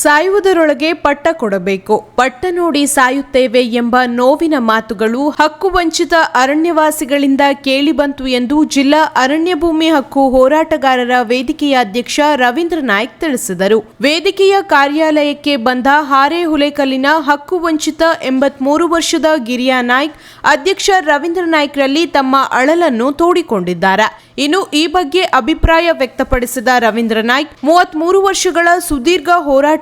ಸಾಯುವುದರೊಳಗೆ ಪಟ್ಟ ಕೊಡಬೇಕು. ಪಟ್ಟ ನೋಡಿ ಸಾಯುತ್ತೇವೆ ಎಂಬ ನೋವಿನ ಮಾತುಗಳು ಹಕ್ಕು ವಂಚಿತ ಅರಣ್ಯವಾಸಿಗಳಿಂದ ಕೇಳಿಬಂತು ಎಂದು ಜಿಲ್ಲಾ ಅರಣ್ಯ ಭೂಮಿ ಹಕ್ಕು ಹೋರಾಟಗಾರರ ವೇದಿಕೆಯ ಅಧ್ಯಕ್ಷ ರವೀಂದ್ರ ನಾಯ್ಕ್ ತಿಳಿಸಿದರು. ವೇದಿಕೆಯ ಕಾರ್ಯಾಲಯಕ್ಕೆ ಬಂದ ಹಾರೆ ಹುಲೇಕಲ್ಲಿನ ಹಕ್ಕು ವಂಚಿತ ಎಂಬತ್ಮೂರು ವರ್ಷದ ಗಿರಿಯಾ ನಾಯ್ಕ್ ಅಧ್ಯಕ್ಷ ರವೀಂದ್ರ ನಾಯ್ಕ್ರಲ್ಲಿ ತಮ್ಮ ಅಳಲನ್ನು ತೋಡಿಕೊಂಡಿದ್ದಾರೆ. ಇನ್ನು ಈ ಬಗ್ಗೆ ಅಭಿಪ್ರಾಯ ವ್ಯಕ್ತಪಡಿಸಿದ ರವೀಂದ್ರ ನಾಯ್ಕ್, ಮೂವತ್ಮೂರು ವರ್ಷಗಳ ಸುದೀರ್ಘ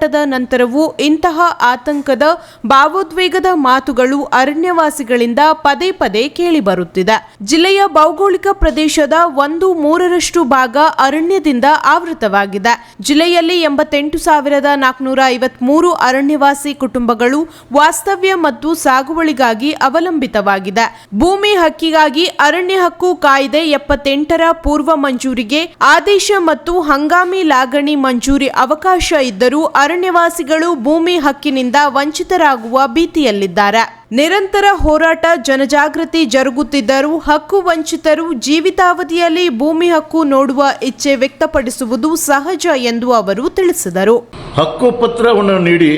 ಹೋರಾಟದ ನಂತರವೂ ಇಂತಹ ಆತಂಕದ ಭಾವೋದ್ವೇಗದ ಮಾತುಗಳು ಅರಣ್ಯವಾಸಿಗಳಿಂದ ಪದೇ ಪದೇ ಕೇಳಿಬರುತ್ತಿದೆ. ಜಿಲ್ಲೆಯ ಭೌಗೋಳಿಕ ಪ್ರದೇಶದ ಒಂದು ಮೂರರಷ್ಟು ಭಾಗ ಅರಣ್ಯದಿಂದ ಆವೃತವಾಗಿದೆ. ಜಿಲ್ಲೆಯಲ್ಲಿ ಎಂಬತ್ತೆಂಟು ಸಾವಿರದ ನಾಲ್ಕುನೂರ ಐವತ್ಮೂರು ಅರಣ್ಯವಾಸಿ ಕುಟುಂಬಗಳು ವಾಸ್ತವ್ಯ ಮತ್ತು ಸಾಗುವಳಿಗಾಗಿ ಅವಲಂಬಿತವಾಗಿದೆ. ಭೂಮಿ ಹಕ್ಕಿಗಾಗಿ ಅರಣ್ಯ ಹಕ್ಕು ಕಾಯ್ದೆ ಎಪ್ಪತ್ತೆಂಟರ ಪೂರ್ವ ಮಂಜೂರಿಗೆ ಆದೇಶ ಮತ್ತು ಹಂಗಾಮಿ ಲಾಗಣಿ ಮಂಜೂರಿ ಅವಕಾಶ ಇದ್ದರೂ ಅರಣ್ಯವಾಸಿಗಳು ಭೂಮಿ ಹಕ್ಕಿನಿಂದ ವಂಚಿತರಾಗುವ ಭೀತಿಯಲ್ಲಿದ್ದಾರೆ. ನಿರಂತರ ಹೋರಾಟ, ಜನಜಾಗೃತಿ ಜರುಗುತ್ತಿದ್ದರೂ ಹಕ್ಕು ವಂಚಿತರು ಜೀವಿತಾವಧಿಯಲ್ಲಿ ಭೂಮಿ ಹಕ್ಕು ನೋಡುವ ಇಚ್ಛೆ ವ್ಯಕ್ತಪಡಿಸುವುದು ಸಹಜ ಎಂದು ಅವರು ತಿಳಿಸಿದರು. ಹಕ್ಕುಪತ್ರವನ್ನು ನೀಡಿ,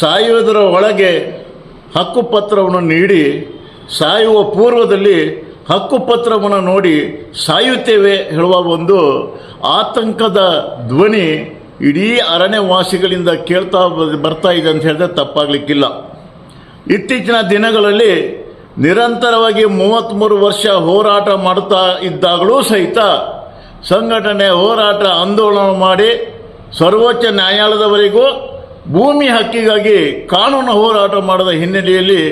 ಸಾಯುವುದರ ಒಳಗೆ ಹಕ್ಕುಪತ್ರವನ್ನು ನೀಡಿ, ಸಾಯುವ ಪೂರ್ವದಲ್ಲಿ ಹಕ್ಕುಪತ್ರವನ್ನು ನೋಡಿ ಸಾಯುತ್ತೇವೆ ಹೇಳುವ ಒಂದು ಆತಂಕದ ಧ್ವನಿ ಇಡೀ ಅರಣ್ಯವಾಸಿಗಳಿಂದ ಕೇಳ್ತಾ ಬರ್ತಾ ಇದೆ ಅಂತ ಹೇಳಿದ್ರೆ ತಪ್ಪಾಗಲಿಕ್ಕಿಲ್ಲ. ಇತ್ತೀಚಿನ ದಿನಗಳಲ್ಲಿ ನಿರಂತರವಾಗಿ ಮೂವತ್ತ್ಮೂರು ವರ್ಷ ಹೋರಾಟ ಮಾಡುತ್ತಾ ಇದ್ದಾಗಲೂ ಸಹಿತ ಸಂಘಟನೆ ಹೋರಾಟ ಆಂದೋಲನ ಮಾಡಿ ಸರ್ವೋಚ್ಚ ನ್ಯಾಯಾಲಯದವರೆಗೂ ಭೂಮಿ ಹಕ್ಕಿಗಾಗಿ ಕಾನೂನು ಹೋರಾಟ ಮಾಡಿದ ಹಿನ್ನೆಲೆಯಲ್ಲಿ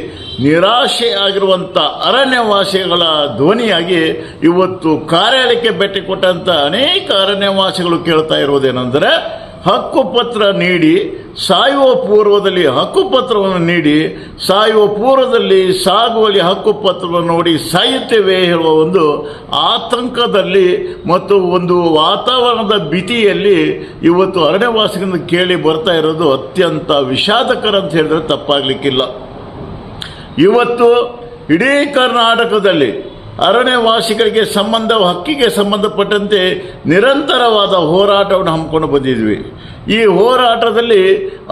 ನಿರಾಶೆ ಆಗಿರುವಂಥ ಅರಣ್ಯವಾಸಿಗಳ ಧ್ವನಿಯಾಗಿ ಇವತ್ತು ಕಾರ್ಯಾಲಯಕ್ಕೆ ಭೇಟಿ ಕೊಟ್ಟಂಥ ಅನೇಕ ಅರಣ್ಯವಾಸಿಗಳು ಕೇಳ್ತಾ ಇರುವುದೇನೆಂದರೆ ಹಕ್ಕುಪತ್ರ ನೀಡಿ ಸಾಯುವ ಪೂರ್ವದಲ್ಲಿ ಹಕ್ಕುಪತ್ರವನ್ನು ನೀಡಿ, ಸಾಯುವ ಪೂರ್ವದಲ್ಲಿ ಸಾಗುವಳಿ ಹಕ್ಕುಪತ್ರವನ್ನು ನೋಡಿ ಸಾಯುತ್ತೇವೆ ಹೇಳುವ ಒಂದು ಆತಂಕದಲ್ಲಿ ಮತ್ತು ಒಂದು ವಾತಾವರಣದ ಭೀತಿಯಲ್ಲಿ ಇವತ್ತು ಅರಣ್ಯವಾಸಿಗಳಿಂದ ಕೇಳಿ ಬರ್ತಾ ಇರೋದು ಅತ್ಯಂತ ವಿಷಾದಕರ ಅಂತ ಹೇಳಿದ್ರೆ ತಪ್ಪಾಗಲಿಕ್ಕಿಲ್ಲ. ಇವತ್ತು ಇಡೀ ಕರ್ನಾಟಕದಲ್ಲಿ ಅರಣ್ಯವಾಸಿಗಳಿಗೆ ಸಂಬಂಧ, ಹಕ್ಕಿಗೆ ಸಂಬಂಧಪಟ್ಟಂತೆ ನಿರಂತರವಾದ ಹೋರಾಟವನ್ನು ಹಮ್ಮಿಕೊಂಡು ಬಂದಿದ್ವಿ. ಈ ಹೋರಾಟದಲ್ಲಿ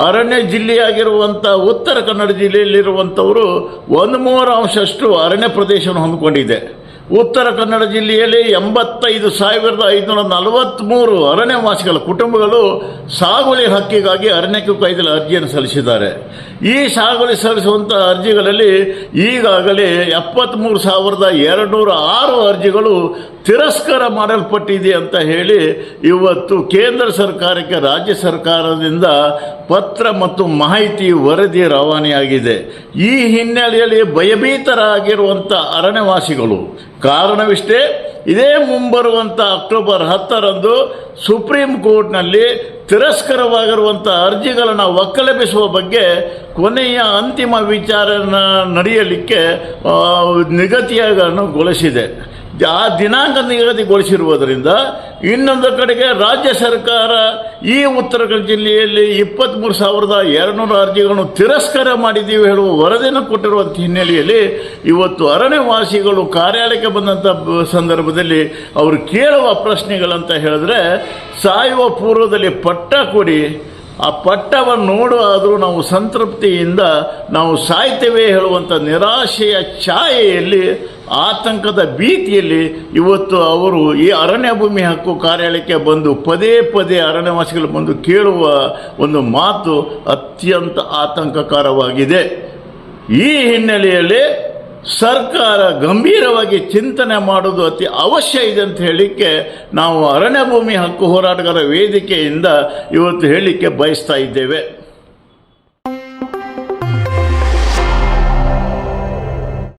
ಅರಣ್ಯ ಜಿಲ್ಲೆಯಾಗಿರುವಂಥ ಉತ್ತರ ಕನ್ನಡ ಜಿಲ್ಲೆಯಲ್ಲಿರುವಂಥವರು ಒಂದು ಮೂರು ಅಂಶಷ್ಟು ಅರಣ್ಯ ಪ್ರದೇಶವನ್ನು ಹೊಂದಿಕೊಂಡಿದೆ. ಉತ್ತರ ಕನ್ನಡ ಜಿಲ್ಲೆಯಲ್ಲಿ ಎಂಬತ್ತೈದು ಸಾವಿರದ ಐದುನೂರ ನಲವತ್ತ್ಮೂರು ಅರಣ್ಯವಾಸಿಗಳ ಕುಟುಂಬಗಳು ಸಾಗುವಳಿ ಹಕ್ಕಿಗಾಗಿ ಅರಣ್ಯಕ್ಕೆ ಕಾಯ್ದೆಯಲ್ಲಿ ಅರ್ಜಿಯನ್ನು ಸಲ್ಲಿಸಿದ್ದಾರೆ. ಈ ಸಾಗುವಳಿ ಸಲ್ಲಿಸುವಂಥ ಅರ್ಜಿಗಳಲ್ಲಿ ಈಗಾಗಲೇ ಎಪ್ಪತ್ತ್ಮೂರು ಸಾವಿರದ ಎರಡುನೂರ ಆರು ಅರ್ಜಿಗಳು ತಿರಸ್ಕಾರ ಮಾಡಲ್ಪಟ್ಟಿದೆ ಅಂತ ಹೇಳಿ ಇವತ್ತು ಕೇಂದ್ರ ಸರ್ಕಾರಕ್ಕೆ ರಾಜ್ಯ ಸರ್ಕಾರದಿಂದ ಪತ್ರ ಮತ್ತು ಮಾಹಿತಿ ವರದಿ ರವಾನೆಯಾಗಿದೆ. ಈ ಹಿನ್ನೆಲೆಯಲ್ಲಿ ಭಯಭೀತರಾಗಿರುವಂಥ ಅರಣ್ಯವಾಸಿಗಳು ಕಾರಣವಿಷ್ಟೇ ಇದೇ ಮುಂಬರುವಂಥ ಅಕ್ಟೋಬರ್ ಹತ್ತರಂದು ಸುಪ್ರೀಂ ಕೋರ್ಟ್ನಲ್ಲಿ ತಿರಸ್ಕರವಾಗಿರುವಂಥ ಅರ್ಜಿಗಳನ್ನು ಒಕ್ಕಲೆಬ್ಬಿಸುವ ಬಗ್ಗೆ ಕೊನೆಯ ಅಂತಿಮ ವಿಚಾರನ ನಡೆಯಲಿಕ್ಕೆ ಆ, ನಿಗದಿಯಗೊಳಿಸಿದೆ ಆ ದಿನಾಂಕ ನಿಗದಿಗೊಳಿಸಿರುವುದರಿಂದ ಇನ್ನೊಂದು ಕಡೆಗೆ ರಾಜ್ಯ ಸರ್ಕಾರ ಈ ಉತ್ತರ ಕನ್ನಡ ಜಿಲ್ಲೆಯಲ್ಲಿ ಇಪ್ಪತ್ತ್ಮೂರು ಸಾವಿರದ ಎರಡುನೂರು ಅರ್ಜಿಗಳನ್ನು ತಿರಸ್ಕಾರ ಮಾಡಿದ್ದೀವಿ ಹೇಳುವ ವರದಿಯನ್ನು ಕೊಟ್ಟಿರುವಂಥ ಹಿನ್ನೆಲೆಯಲ್ಲಿ ಇವತ್ತು ಅರಣ್ಯವಾಸಿಗಳು ಕಾರ್ಯಾಲಯಕ್ಕೆ ಬಂದಂಥ ಸಂದರ್ಭದಲ್ಲಿ ಅವರು ಕೇಳುವ ಪ್ರಶ್ನೆಗಳಂತ ಹೇಳಿದ್ರೆ, ಸಾಯುವ ಪೂರ್ವದಲ್ಲಿ ಪಟ್ಟ ಕೊಡಿ. ಆ ಪಟ್ಟವನ್ನು ನೋಡುವಾದರೂ ನಾವು ಸಂತೃಪ್ತಿಯಿಂದ ನಾವು ಸಾಯ್ತೇವೆ ಹೇಳುವಂಥ ನಿರಾಶೆಯ ಛಾಯೆಯಲ್ಲಿ ಆತಂಕದ ಭೀತಿಯಲ್ಲಿ ಇವತ್ತು ಅವರು ಈ ಅರಣ್ಯ ಭೂಮಿ ಹಕ್ಕು ಕಾರ್ಯಾಲಯಕ್ಕೆ ಬಂದು ಪದೇ ಪದೇ ಅರಣ್ಯವಾಸಿಗಳು ಬಂದು ಕೇಳುವ ಒಂದು ಮಾತು ಅತ್ಯಂತ ಆತಂಕಕರವಾಗಿದೆ. ಈ ಹಿನ್ನೆಲೆಯಲ್ಲಿ ಸರ್ಕಾರ ಗಂಭೀರವಾಗಿ ಚಿಂತನೆ ಮಾಡೋದು ಅತಿ ಅವಶ್ಯ ಇದೆ ಅಂತ ಹೇಳಲಿಕ್ಕೆ ನಾವು ಅರಣ್ಯ ಭೂಮಿ ಹಕ್ಕು ಹೋರಾಟಗಾರ ವೇದಿಕೆಯಿಂದ ಇವತ್ತು ಹೇಳಲಿಕ್ಕೆ ಬಯಸ್ತಾ ಇದ್ದೇವೆ.